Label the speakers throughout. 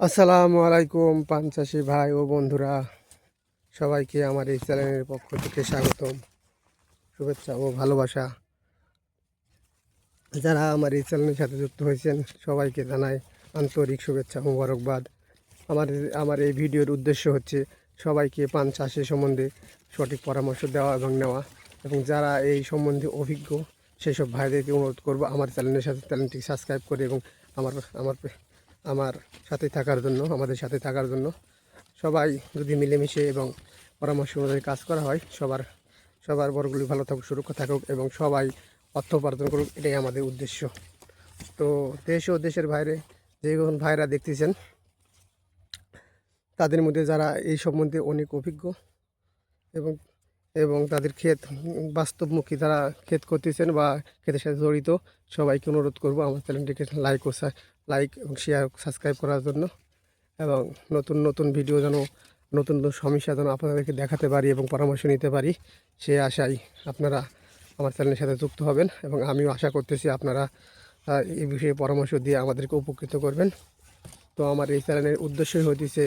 Speaker 1: আসসালামু আলাইকুম পাঞ্চাশি ভাই ও বন্ধুরা। সবাইকে আমার এই চ্যানেলের পক্ষ থেকে স্বাগতম, শুভেচ্ছা ও ভালোবাসা। যারা আমার এই চ্যানেলের সাথে যুক্ত হয়েছেন, সবাইকে জানাই আন্তরিক শুভেচ্ছা মোবারকবাদ। আমার আমার এই ভিডিওর উদ্দেশ্য হচ্ছে সবাইকে পান চাষের সম্বন্ধে সঠিক পরামর্শ দেওয়া এবং নেওয়া। এবং যারা এই সম্বন্ধে অভিজ্ঞ সেই সব ভাইদেরকে অনুরোধ করব আমার চ্যানেলের সাথে চ্যানেলটি সাবস্ক্রাইব করে এবং আমার আমার আমার সাথে থাকার জন্য, আমাদের সাথে থাকার জন্য সবাই যদি মিলেমিশে এবং পরামর্শ অনুযায়ী কাজ করা হয়, সবার সবার বড়গুলি ভালো থাকুক, সুরক্ষা থাকুক এবং সবাই অর্থ উপার্জন করুক, এটাই আমাদের উদ্দেশ্য। তো দেশ ও দেশের বাইরে যে কোন ভাইরা দেখতেছেন, তাদের মধ্যে যারা এই সম্বন্ধে অনেক অভিজ্ঞ এবং এবং তাদের ক্ষেত, বাস্তবমুখী যারা ক্ষেত করতেছেন বা ক্ষেতের সাথে জড়িত, সবাইকে অনুরোধ করব আমার চ্যানেলটিকে লাইক ও লাইক এবং শেয়ার সাবস্ক্রাইব করার জন্য এবং নতুন নতুন ভিডিও যেন, নতুন নতুন সমস্যা যেন আপনাদেরকে দেখাতে পারি এবং পরামর্শ নিতে পারি, সে আশাই আপনারা আমার চ্যানেলের সাথে যুক্ত হবেন এবং আমিও আশা করতেছি আপনারা এই বিষয়ে পরামর্শ দিয়ে আমাদেরকে উপকৃত করবেন। তো আমার এই চ্যানেলের উদ্দেশ্যই হইতেছে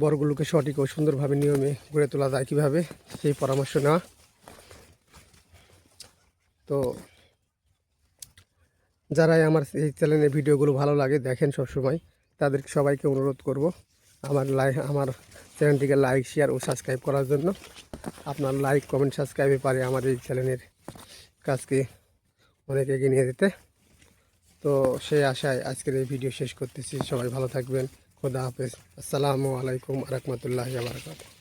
Speaker 1: বরগুলোকে সঠিক ও সুন্দরভাবে নিয়মে গড়ে তোলা যায় কীভাবে, সেই পরামর্শ নেওয়া। তো যারাই আমার এই চ্যানেলের ভিডিওগুলো ভালো লাগে, দেখেন সবসময় তাদের সবাইকে অনুরোধ করব আমার লাইক আমার চ্যানেলটিকে লাইক, শেয়ার ও সাবস্ক্রাইব করার জন্য। আপনার লাইক, কমেন্ট, সাবস্ক্রাইবে পারে আমার এই চ্যানেলের কাজকে অনেক এগিয়ে নিয়ে যেতে। তো সেই আশায় আজকের এই ভিডিও শেষ করতেছি। সবাই ভালো থাকবেন। খোদা হাফিজ। আসসালামু আলাইকুম রহমতুল্লাহ বারকাত